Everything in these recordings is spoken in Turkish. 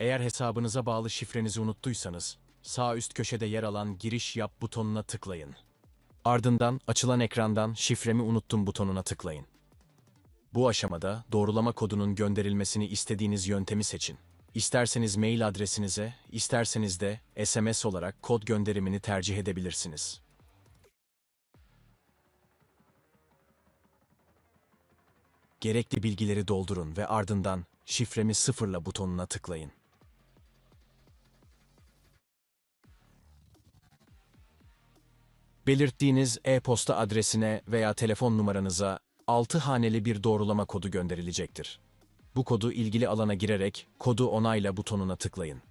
Eğer hesabınıza bağlı şifrenizi unuttuysanız, sağ üst köşede yer alan Giriş Yap butonuna tıklayın. Ardından açılan ekrandan Şifremi unuttum butonuna tıklayın. Bu aşamada doğrulama kodunun gönderilmesini istediğiniz yöntemi seçin. İsterseniz mail adresinize, isterseniz de SMS olarak kod gönderimini tercih edebilirsiniz. Gerekli bilgileri doldurun ve ardından şifremi sıfırla butonuna tıklayın. Belirttiğiniz e-posta adresine veya telefon numaranıza 6 haneli bir doğrulama kodu gönderilecektir. Bu kodu ilgili alana girerek kodu onayla butonuna tıklayın.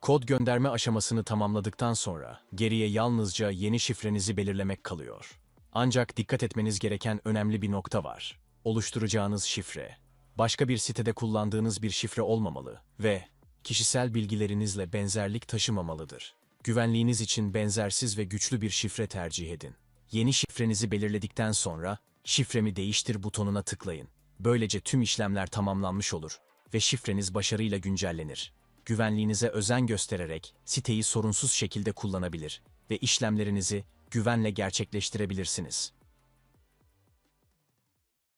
Kod gönderme aşamasını tamamladıktan sonra geriye yalnızca yeni şifrenizi belirlemek kalıyor. Ancak dikkat etmeniz gereken önemli bir nokta var. Oluşturacağınız şifre, başka bir sitede kullandığınız bir şifre olmamalı ve kişisel bilgilerinizle benzerlik taşımamalıdır. Güvenliğiniz için benzersiz ve güçlü bir şifre tercih edin. Yeni şifrenizi belirledikten sonra şifremi değiştir butonuna tıklayın. Böylece tüm işlemler tamamlanmış olur ve şifreniz başarıyla güncellenir. Güvenliğinize özen göstererek siteyi sorunsuz şekilde kullanabilir ve işlemlerinizi güvenle gerçekleştirebilirsiniz.